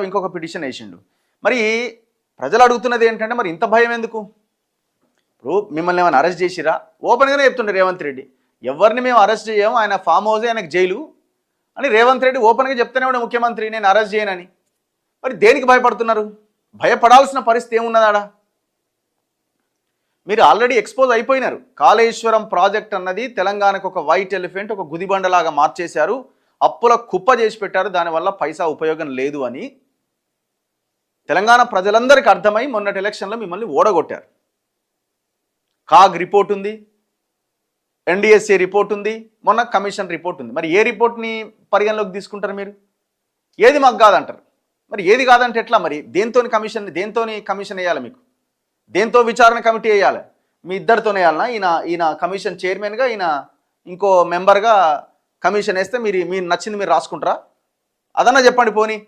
ఇంకొక పిటిషన్ వేసిండు. మరి ప్రజలు అడుగుతున్నది ఏంటంటే మరి ఇంత భయం ఎందుకు? ఇప్పుడు మిమ్మల్ని ఏమైనా అరెస్ట్ చేసిరా? ఓపెన్గానే చెప్తుండే రేవంత్ రెడ్డి. ఎవరిని మేము అరెస్ట్ చేయము ఆయన ఫామ్ హౌసే ఆయనకు జైలు అని రేవంత్ రెడ్డి ఓపెన్గా చెప్తూనే ఉండే ముఖ్యమంత్రి నేను అరెస్ట్ చేయనని. మరి దేనికి భయపడుతున్నారు? భయపడాల్సిన పరిస్థితి ఏమున్నదాడా? మీరు ఆల్రెడీ ఎక్స్పోజ్ అయిపోయినారు. కాళేశ్వరం ప్రాజెక్ట్ అన్నది తెలంగాణకు ఒక వైట్ ఎలిఫెంట్ ఒక గుదిబండలాగా మార్చేశారు. అప్పుల కుప్ప చేసి పెట్టారు. దానివల్ల పైసా ఉపయోగం లేదు అని తెలంగాణ ప్రజలందరికీ అర్థమై మొన్నటి ఎలక్షన్లో మిమ్మల్ని ఓడగొట్టారు. కాగ్ రిపోర్ట్ ఉంది ఎన్డిఎస్ఏ రిపోర్ట్ ఉంది మొన్న కమిషన్ రిపోర్ట్ ఉంది. మరి ఏ రిపోర్ట్ని పరిగణలోకి తీసుకుంటారు మీరు? ఏది మాకు కాదంటారు? మరి ఏది కాదంటే ఎట్లా మరి? దేంతోని కమిషన్ దేంతోని కమిషన్ వేయాలి మీకు? దేంతో విచారణ కమిటీ వేయాలి? మీ ఇద్దరితోనే వేయాలన్నా ఈయన ఈయన కమిషన్ చైర్మన్గా ఈయన ఇంకో మెంబర్గా కమిషన్ వేస్తే మీరు మీరు నచ్చింది మీరు రాసుకుంటారా? అదన్నా చెప్పండి పోనీ.